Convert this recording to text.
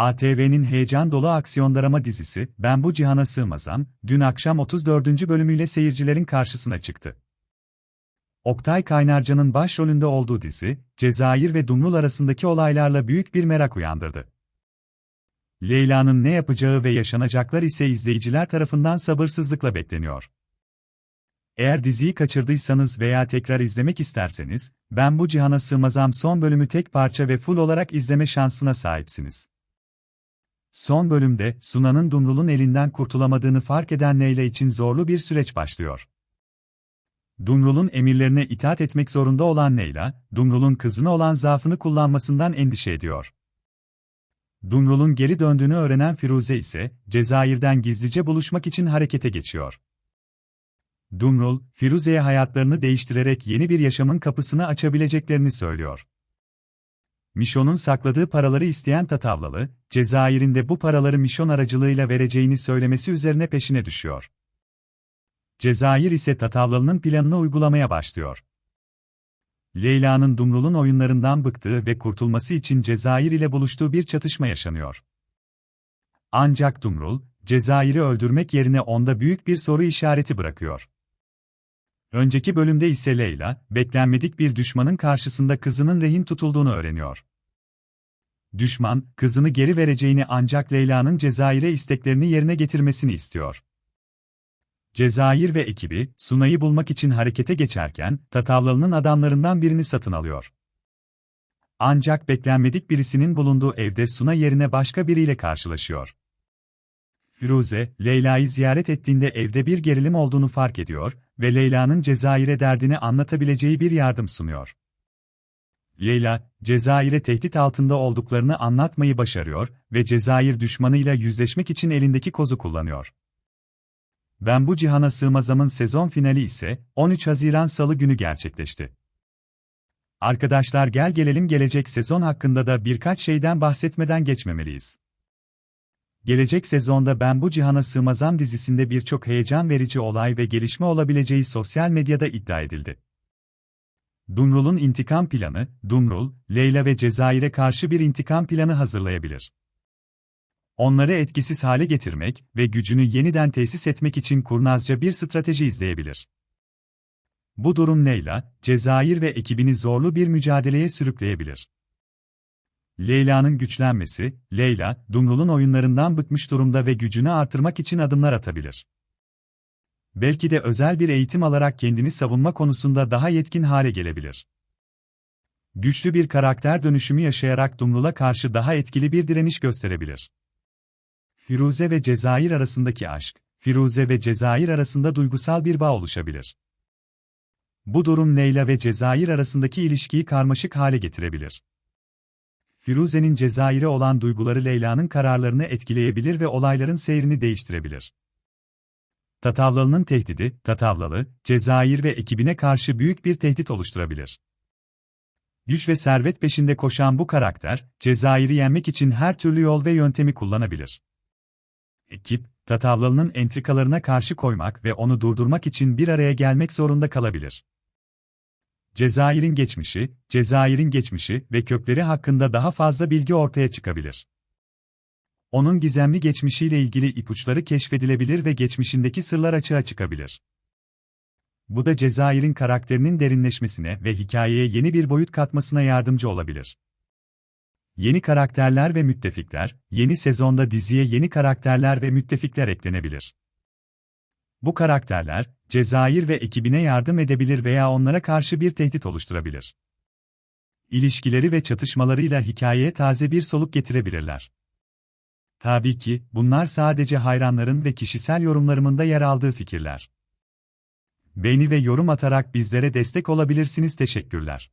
ATV'nin heyecan dolu aksiyon drama dizisi Ben Bu Cihana Sığmazam, dün akşam 34. bölümüyle seyircilerin karşısına çıktı. Oktay Kaynarca'nın başrolünde olduğu dizi, Cezayir ve Dumrul arasındaki olaylarla büyük bir merak uyandırdı. Leyla'nın ne yapacağı ve yaşanacaklar ise izleyiciler tarafından sabırsızlıkla bekleniyor. Eğer diziyi kaçırdıysanız veya tekrar izlemek isterseniz, Ben Bu Cihana Sığmazam son bölümü tek parça ve full olarak izleme şansına sahipsiniz. Son bölümde, Suna'nın Dumrul'un elinden kurtulamadığını fark eden Leyla için zorlu bir süreç başlıyor. Dumrul'un emirlerine itaat etmek zorunda olan Leyla, Dumrul'un kızına olan zaafını kullanmasından endişe ediyor. Dumrul'un geri döndüğünü öğrenen Firuze ise, Cezayir'den gizlice buluşmak için harekete geçiyor. Dumrul, Firuze'ye hayatlarını değiştirerek yeni bir yaşamın kapısını açabileceklerini söylüyor. Mişon'un sakladığı paraları isteyen Tatavlalı, Cezayir'in de bu paraları Mişon aracılığıyla vereceğini söylemesi üzerine peşine düşüyor. Cezayir ise Tatavlalı'nın planını uygulamaya başlıyor. Leyla'nın Dumrul'un oyunlarından bıktığı ve kurtulması için Cezayir ile buluştuğu bir çatışma yaşanıyor. Ancak Dumrul, Cezayir'i öldürmek yerine onda büyük bir soru işareti bırakıyor. Önceki bölümde ise Leyla, beklenmedik bir düşmanın karşısında kızının rehin tutulduğunu öğreniyor. Düşman, kızını geri vereceğini ancak Leyla'nın Cezayir'e isteklerini yerine getirmesini istiyor. Cezayir ve ekibi, Sunay'ı bulmak için harekete geçerken, Tatavlalı'nın adamlarından birini satın alıyor. Ancak beklenmedik birisinin bulunduğu evde Suna yerine başka biriyle karşılaşıyor. Firuze, Leyla'yı ziyaret ettiğinde evde bir gerilim olduğunu fark ediyor ve Leyla'nın Cezayir'e derdini anlatabileceği bir yardım sunuyor. Leyla, Cezayir'e tehdit altında olduklarını anlatmayı başarıyor ve Cezayir düşmanıyla yüzleşmek için elindeki kozu kullanıyor. Ben bu cihana sığmazamın sezon finali ise 13 Haziran Salı günü gerçekleşti. Arkadaşlar gel gelelim gelecek sezon hakkında da birkaç şeyden bahsetmeden geçmemeliyiz. Gelecek sezonda Ben Bu Cihana Sığmazam dizisinde birçok heyecan verici olay ve gelişme olabileceği sosyal medyada iddia edildi. Dumrul'un intikam planı, Dumrul, Leyla ve Cezayir'e karşı bir intikam planı hazırlayabilir. Onları etkisiz hale getirmek ve gücünü yeniden tesis etmek için kurnazca bir strateji izleyebilir. Bu durum Leyla, Cezayir ve ekibini zorlu bir mücadeleye sürükleyebilir. Leyla'nın güçlenmesi, Leyla, Dumrul'un oyunlarından bıkmış durumda ve gücünü artırmak için adımlar atabilir. Belki de özel bir eğitim alarak kendini savunma konusunda daha yetkin hale gelebilir. Güçlü bir karakter dönüşümü yaşayarak Dumrul'a karşı daha etkili bir direniş gösterebilir. Firuze ve Cezayir arasındaki aşk, Firuze ve Cezayir arasında duygusal bir bağ oluşabilir. Bu durum Leyla ve Cezayir arasındaki ilişkiyi karmaşık hale getirebilir. Firuze'nin Cezayir'e olan duyguları Leyla'nın kararlarını etkileyebilir ve olayların seyrini değiştirebilir. Tatavlalı'nın tehdidi, Tatavlalı, Cezayir ve ekibine karşı büyük bir tehdit oluşturabilir. Güç ve servet peşinde koşan bu karakter, Cezayir'i yenmek için her türlü yol ve yöntemi kullanabilir. Ekip, Tatavlalı'nın entrikalarına karşı koymak ve onu durdurmak için bir araya gelmek zorunda kalabilir. Cezayir'in geçmişi, Cezayir'in geçmişi ve kökleri hakkında daha fazla bilgi ortaya çıkabilir. Onun gizemli geçmişiyle ilgili ipuçları keşfedilebilir ve geçmişindeki sırlar açığa çıkabilir. Bu da Cezayir'in karakterinin derinleşmesine ve hikayeye yeni bir boyut katmasına yardımcı olabilir. Yeni karakterler ve müttefikler, yeni sezonda diziye yeni karakterler ve müttefikler eklenebilir. Bu karakterler, Cezayir ve ekibine yardım edebilir veya onlara karşı bir tehdit oluşturabilir. İlişkileri ve çatışmalarıyla hikayeye taze bir soluk getirebilirler. Tabii ki, bunlar sadece hayranların ve kişisel yorumlarımında yer aldığı fikirler. Beğeni ve yorum atarak bizlere destek olabilirsiniz. Teşekkürler.